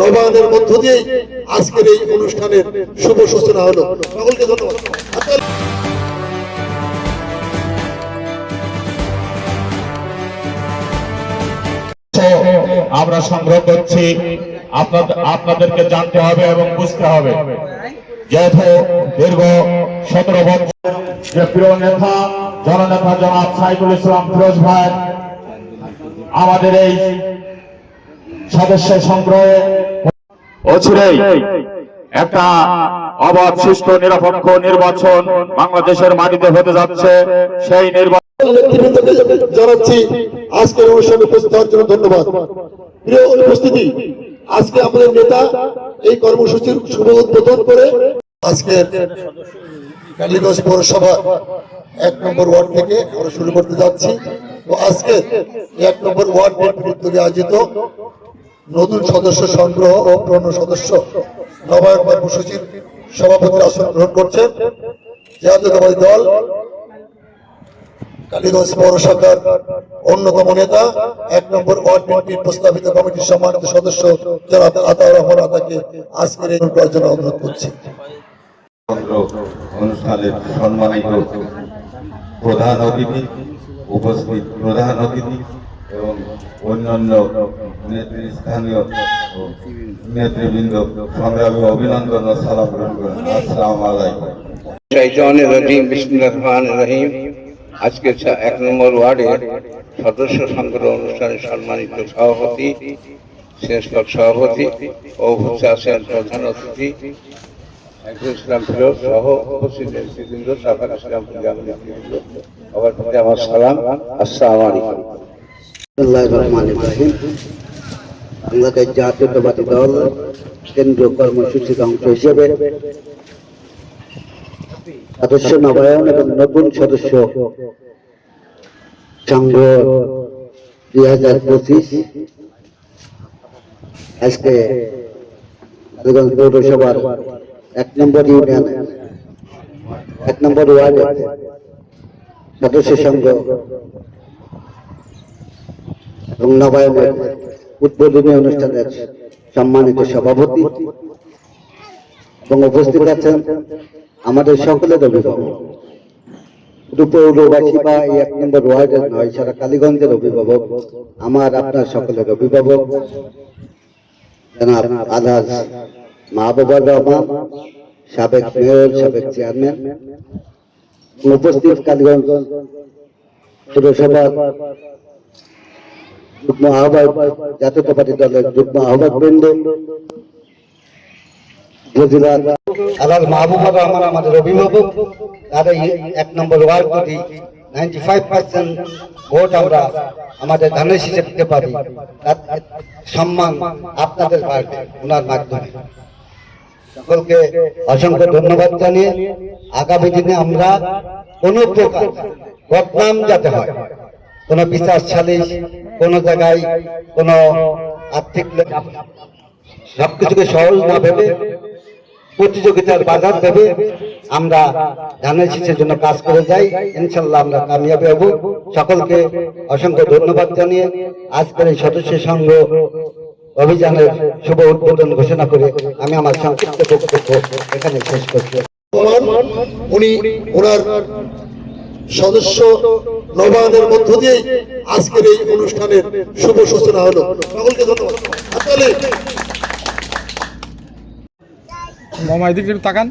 নবায়নের মধ্য দিয়েই আজকের এই অনুষ্ঠানের শুভ সূচনা হলো। সকলকে ধন্যবাদ। আমরা সংগ্রহ করছি। আপনাদেরকে জানতে হবে এবং বুঝতে হবে। যেহেতু দীর্ঘ সতেরো বছর যে প্রিয় নেতা, জননেতা জনাব সাইকুল ইসলাম ফিরোজ ভাই, আমাদের এই সদস্য সংগ্রহে একটা অবাধ নিরপেক্ষ নির্বাচন বাংলাদেশের মাটিতে হতে যাচ্ছে। সেই নির্বাচন জানাচ্ছি, আজকের অনুষ্ঠানে উপস্থিত হওয়ার জন্য ধন্যবাদ। প্রিয় উপস্থিতি আজকে আমাদের নেতা এই কর্মসূচির শুভ উদ্বোধন করে আজকের কালীগঞ্জ পৌরসভা এক নম্বর ওয়ার্ড থেকে আমরা শুরু করতে যাচ্ছি। তো আজকে এক নম্বর ওয়ার্ড উদ্যোগে আয়োজিত নতুন সদস্য সংগ্রহ ও পুরনো সদস্য নবায়ন কর্মসূচির সভাপতির আসন গ্রহণ করছেন জাতীয়তাবাদী দল, কালীগঞ্জ পৌরসভার অন্যতম নেতা, এক নম্বর প্রস্তাবিত কমিটির সম্মানিত সদস্য জনাব আতাউর রহমান আতাকে আজকের এই করার জন্য অনুরোধ করছি। অনুষ্ঠানের সম্মানিত প্রধান অতিথি, উপস্থিত প্রধান অতিথি এবং অন্যান্য নেতৃস্থানীয় নেতৃবৃন্দ সংগ্রামী অভিনন্দন ও সালাম গ্রহণ করেন। আসসালামু আলাইকুম। আজকে এক নম্বর ওয়ার্ডের সদস্য সংগ্রহ অনুষ্ঠানের সম্মানিত সভাপতি শ্রেষ্ঠ সভাপতি ও আছেন প্রধান অতিথি ইসলাম সহ উপস্থিত সাফার ইসলাম আমার সালাম। আসসালামু আলাইকুম। বাংলাদেশ জাতীয়তাবাদী দল, কেন্দ্রীয় দুই হাজার পঁচিশ। আজকে কালীগঞ্জ পৌরসভার এক নম্বর ইউনিয়ন, এক নম্বর ওয়ার্ডে সদস্য সংগ্রহ এবং উদ্বোধনী অনুষ্ঠানের সম্মানিত সভাপতি এবং উপস্থিত আছেন আমাদের সকলের অভিভাবক। পৌরবাসী বা এক নম্বর ওয়ার্ডের নয় সারা কালীগঞ্জের অভিভাবক, আমার আপনার সকলের অভিভাবক, জনাব আলহাজ মাহবুবুর রহমান, সাবেক মেয়র, সাবেক চেয়ারম্যান উপস্থিত কালীগঞ্জ পৌরসভার যুগ্ম আহ্বায়ক জাতীয়তাবাদী দলের যুগ্ম আহ্বায়ক বৃন্দ আলাল রহমান আমাদের অভিভাবক এক নম্বর ওয়ার্ড যদি নাইনটি ফাইভ পার্সেন্ট ভোট আমরা আমাদের ধানের দিতে পারি সম্মান আপনাদের ওনার মাধ্যমে। সকলকে অসংখ্য ধন্যবাদ জানিয়ে আগামী দিনে আমরা কোনো প্রকার বদনাম যাতে হয় কোন বিচার সালিশ, কোন জায়গায় কোন আর্থিক সবকিছুকে সহজ না ভেবে, প্রতিযোগিতার বাজার ভেবে আমরা ধানের শীষের জন্য কাজ করে যাই। ইনশাল্লাহ আমরা কামিয়াবি হব। সকলকে অসংখ্য ধন্যবাদ জানিয়ে আজকের এই সদস্য সংঘ অভিযানের শুভ উদ্বোধন ঘোষণা করে আমি আমার সংক্ষিপ্ত বক্তব্য এখানে শেষ করছি। উনি ওনার সদস্য নবায়নের মধ্য দিয়ে আজকের এই অনুষ্ঠানের শুভ সূচনা হলো। সকলকে ধন্যবাদ। মামা এদিকে একটু তাকান।